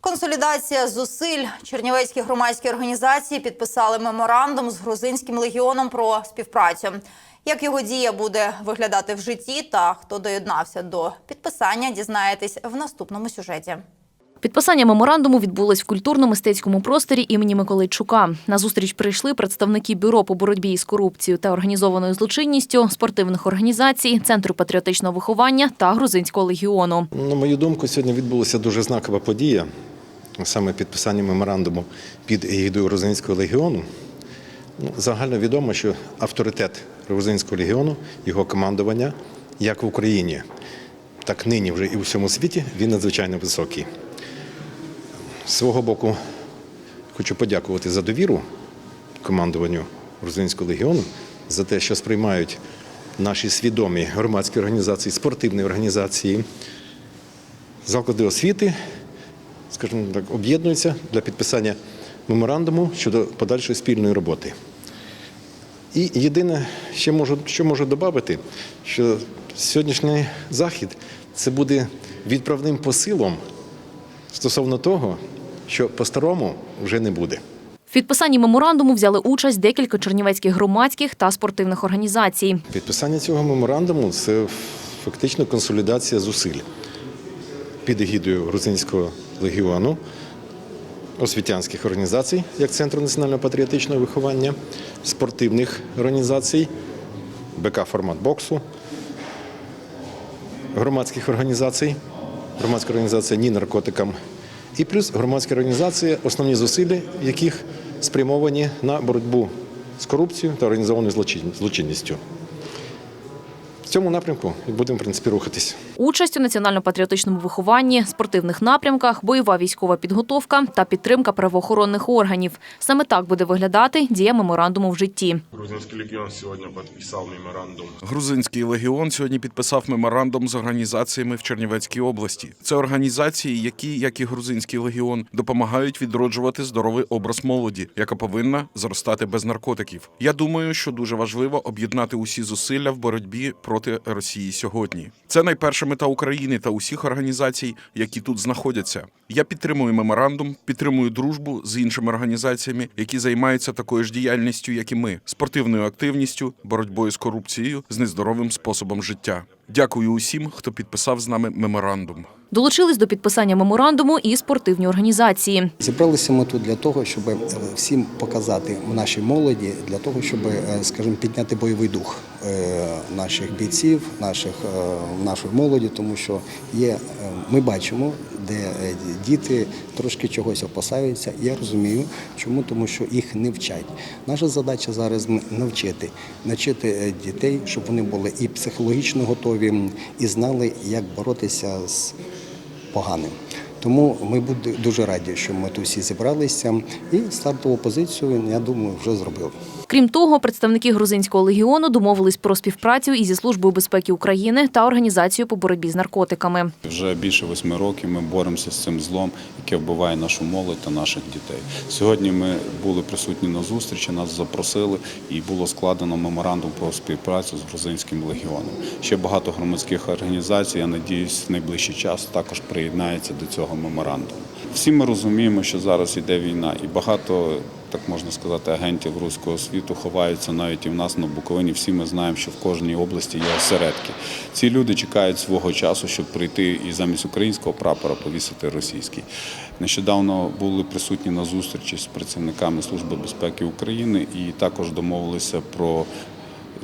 Консолідація зусиль чернівецькі громадські організації підписали меморандум з грузинським легіоном про співпрацю. Як його дія буде виглядати в житті та хто доєднався до підписання, дізнаєтесь в наступному сюжеті. Підписання меморандуму відбулось в культурно-мистецькому просторі імені Миколайчука. На зустріч прийшли представники бюро по боротьбі із корупцією та організованою злочинністю, спортивних організацій, центру патріотичного виховання та грузинського легіону. На мою думку, сьогодні відбулася дуже знакова подія, саме підписання меморандуму під егідою Грузинського легіону. Ну, Загально відомо, що авторитет Грузинського легіону, його командування, як в Україні, так нині вже і у всьому світі, він надзвичайно високий. З свого боку, хочу подякувати за довіру командуванню Грузинського легіону за те, що сприймають наші свідомі громадські організації, спортивні організації, заклади освіти, скажімо так, об'єднуються для підписання меморандуму щодо подальшої спільної роботи. І єдине, ще можу, що можу додати, що сьогоднішній захід це буде відправним посилом стосовно того, що по-старому вже не буде. В підписанні меморандуму взяли участь декілька чернівецьких громадських та спортивних організацій. Підписання цього меморандуму це фактично консолідація зусиль під егідою Грузинського легіону, освітянських організацій, як Центру національного патріотичного виховання, спортивних організацій, БК формат боксу, громадських організацій, громадська організація Ні наркотикам, і плюс громадська організація, основні зусилля яких спрямовані на боротьбу з корупцією та організованою злочинністю. В цьому напрямку і будемо в принципі рухатись. Участь у національно-патріотичному вихованні, спортивних напрямках, бойова військова підготовка та підтримка правоохоронних органів. Саме так буде виглядати дія меморандуму в житті. Грузинский легион сегодня подписал меморандум. Грузинський легіон сьогодні підписав меморандум з організаціями в Чернівецькій області. Це організації, які, як і грузинський легіон, допомагають відроджувати здоровий образ молоді, яка повинна зростати без наркотиків. Я думаю, що дуже важливо об'єднати усі зусилля в боротьбі проти Росії сьогодні. Це найперша мета України та усіх організацій, які тут знаходяться. Я підтримую меморандум, підтримую дружбу з іншими організаціями, які займаються такою ж діяльністю, як і ми, спортивною активністю, боротьбою з корупцією, з нездоровим способом життя. Дякую усім, хто підписав з нами меморандум. Долучились до підписання меморандуму і спортивні організації. Зібралися ми тут для того, щоб е, всім показати нашій молоді, для того, щоб, е, скажімо, підняти бойовий дух е, наших бійців, наших, нашої молоді, тому що є, ми бачимо, де е, діти трошки чогось опасаються. Я розумію, чому, тому що їх не вчать. Наша задача зараз навчити, навчити е, дітей, щоб вони були і психологічно готові, і знали, як боротися з поганим. Тому ми будемо дуже раді, що ми тут всі зібралися, і стартову позицію, я думаю, вже зробили. Крім того, представники грузинського легіону домовились про співпрацю із зі службою безпеки України та організацією по боротьбі з наркотиками. Вже більше восьми років ми боремося з цим злом, яке вбиває нашу молодь та наших дітей. Сьогодні ми були присутні на зустрічі, нас запросили і було складено меморандум про співпрацю з грузинським легіоном. Ще багато громадських організацій, я надіюсь, в найближчий час також приєднається до цього меморандуму. Всі ми розуміємо, що зараз йде війна, і багато. Так можна сказати, агентів руського світу ховаються навіть і в нас на Буковині. Всі ми знаємо, що в кожній області є осередки. Ці люди чекають свого часу, щоб прийти і замість українського прапора повісити російський. Нещодавно були присутні на зустрічі з працівниками Служби безпеки України і також домовилися про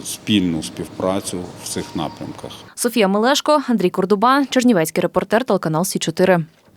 спільну співпрацю в цих напрямках. Софія Мелешко, Андрій Кордуба, Чернівецький репортер, телеканал Сі 4